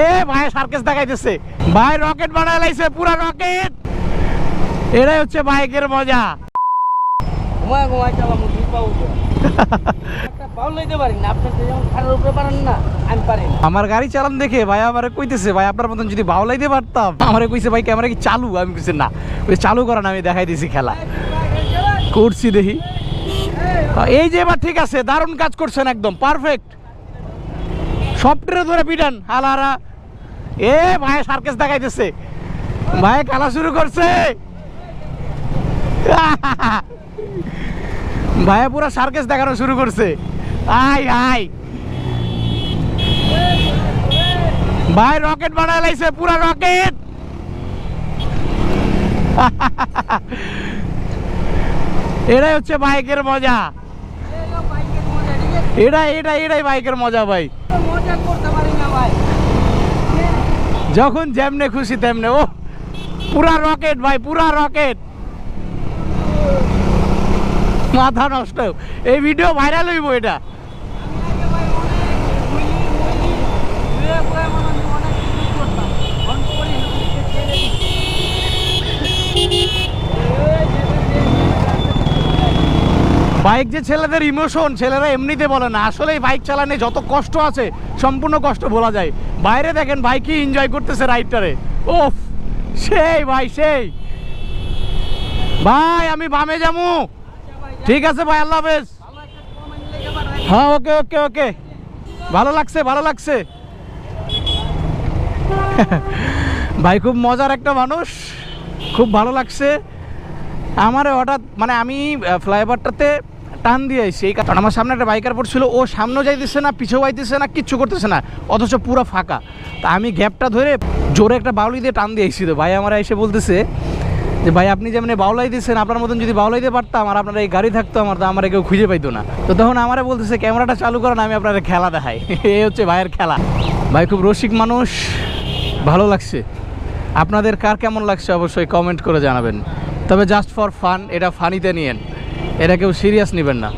এ ভাই সার্কেস দেখাইতেছে। ভাই রকেট বানায় লাইছে পুরা রকেট। এটাই হচ্ছে বাইকের মজা। ঘুমায় ঘুমায় চালাম দুই পাও লইতে। আমার গাড়ি চালান দেখে ভাই আমারে কইতেছে ভাই আপনার মতন যদি বাউলাইতে পারতাম। আমারে কইছে ভাই ক্যামেরা কি চালু? আমি কইছি না। ওই চালু করা না আমি দেখাই দিছি খেলা। করছি দেখি। এই যে এবার ঠিক আছে দারুণ কাজ করছেন একদম পারফেক্ট সফটওয়্যার ধরে পিটান, হালারা। এ ভাই সার্কেস দেখাইতেছে। ভাই খেলা শুরু করছে। ভাই পুরো সার্কেস দেখানো শুরু করছে। আই আই ভাই, রকেট বানায় লাইছে, পুরা রকেট। এটাই হচ্ছে বাইকের মজা। এটাই এটাই এটাই বাইকের মজা, ভাই। যখন যেমনে খুশি তেমনে, ও, পুরা রকেট ভাই, পুরা রকেট। মাথা নষ্ট। এই ভিডিও ভাইরাল হইব এটা। বাইক যে ছেলেদের ইমোশন ছেলেরা এমনিতে বলে না। আসলে বাইক চালানে যত কষ্ট আছে, সম্পূর্ণ কষ্ট বলা যায়। বাইরে দেখেন বাইকই এনজয় করতেছে রাইডটারে ওফ সেই ভাই সেই। ভাই, আমি বামে যাব। ঠিক আছে ভাই, আল্লাহ হাফেজ। হ্যাঁ ওকে ওকে ওকে। ভালো লাগছে ভালো লাগছে। ভাই, খুব মজার একটা মানুষ। খুব ভালো লাগছে। আমার হঠাৎ মানে আমি ফ্লাইওভারটাতে টান দিয়ে আইছি এই কারণ আমার সামনে একটা বাইকার পড়ছিল ও সামনে যাইতেছে না পিছু যাইতেছে না, কিচ্ছু করতেছে না, অথচ পুরো ফাঁকা। তা আমি গ্যাপটা ধরে জোরে একটা বাউলি দিয়ে টান দিয়ে আইছি তো ভাই আমার এসে বলতেছে যে, ভাই, আপনি যেমন বাউলাই দিচ্ছেন আপনার মতন যদি বাউলাই বাউলাইতে পারতাম, আর আপনার এই গাড়ি থাকতো আমার, তো আমার কেউ খুঁজে পাইতো না। তো তখন আমারে বলতেছে, ক্যামেরাটা চালু করেন আমি আপনার খেলা দেখাই। এই হচ্ছে ভাইয়ের খেলা। ভাই, খুব রসিক মানুষ, ভালো লাগছে। আপনাদের কার কেমন লাগছে অবশ্যই কমেন্ট করে জানাবেন। তবে জাস্ট ফর ফান এটা ফানিতে নিয়েন। এটা কেউ সিরিয়াস নেবেন না।